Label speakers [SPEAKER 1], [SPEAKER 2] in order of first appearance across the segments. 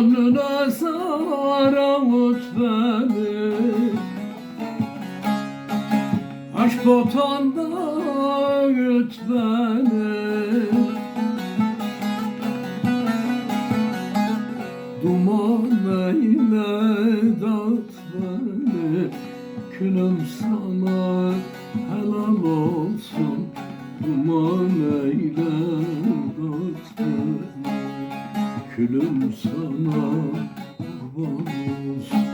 [SPEAKER 1] Gönlüne saravut beni Aşk otanda öt beni Duman eyle dağıt beni. Külüm sana helal olsun. Duman Külüm sana kurban olsun.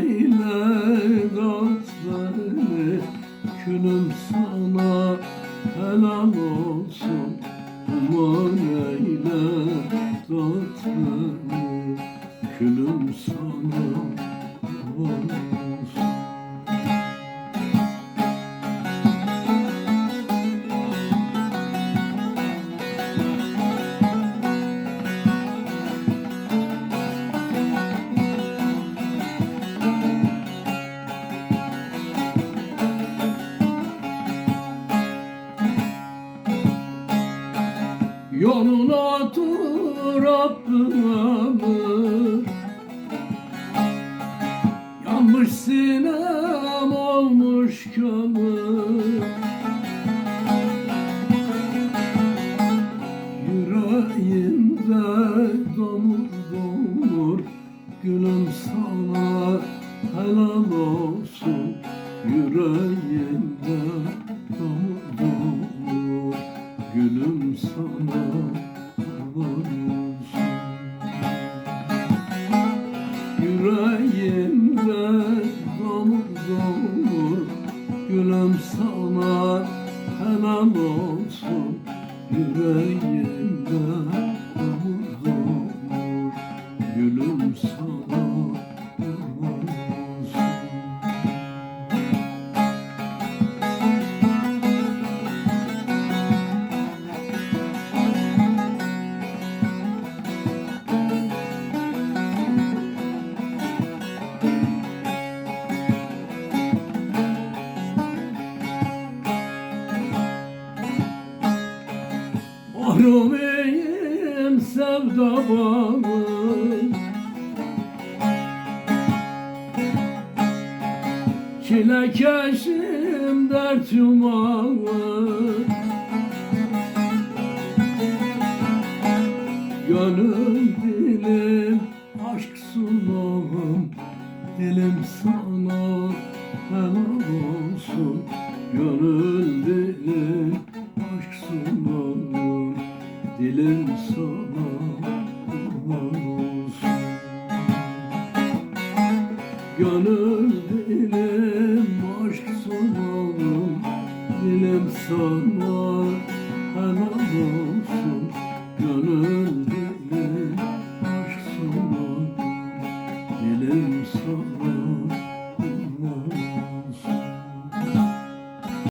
[SPEAKER 1] Eyle dağıt beni Külüm sana helal olsun. Duman eyle dağıt Yoluna dur Rabbim Yanmış sinem olmuş kömür. Yüreğimde domur domur Gülüm sana helal olsun Yüreğimde Gülüm sana helal olsun Yüreğimde Mahrumiyim sevda bağı Çilekeşim dert yumağı Gönül dilim aşk sunağım. Dilim sana helal olsun. Gönül dilim elin sana olsun Gönül dilim aşk sonalım Dilim sana helal olsun. Gönül dilim aşk sonalım Dilim sana